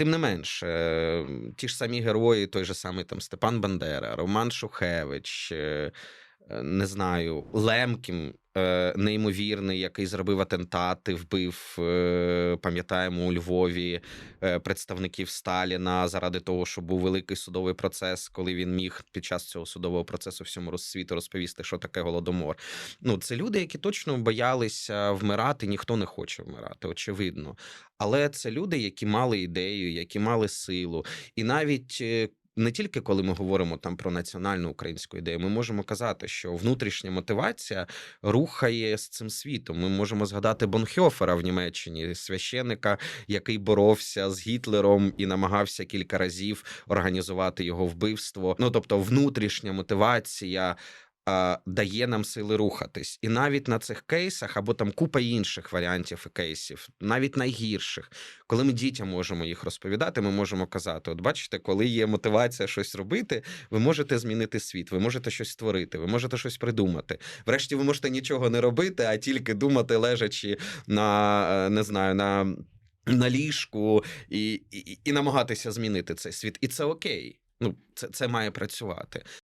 Тим не менш, е, ті ж самі герої, той же самий там Степан Бандера, Роман Шухевич, е, е, не знаю, Лемкін, е, неймовірний, який зробив атентати, вбив, е, пам'ятаємо, у Львові е, представників Сталіна заради того, щоб був великий судовий процес, коли він міг під час цього судового процесу всьому роз- світу розповісти, що таке голодомор. Ну, це люди, які точно боялися вмирати. Ніхто не хоче вмирати, очевидно. Але це люди, які мали ідею, які мали силу, і навіть. Не тільки коли ми говоримо там про національну українську ідею, ми можемо казати, що внутрішня мотивація рухає з цим світом. Ми можемо згадати Бонхьофера в Німеччині, священика, який боровся з Гітлером і намагався кілька разів організувати його вбивство. Ну тобто, внутрішня мотивація. Дає нам сили рухатись, і навіть на цих кейсах, або там купа інших варіантів і кейсів, навіть найгірших, коли ми дітям можемо їх розповідати, ми можемо казати: от бачите, коли є мотивація щось робити, ви можете змінити світ, ви можете щось створити, ви можете щось придумати. Врешті, ви можете нічого не робити, а тільки думати, лежачи на е, не знаю, на, на ліжку і, і, і намагатися змінити цей світ. І це окей. Ну, це, це має працювати.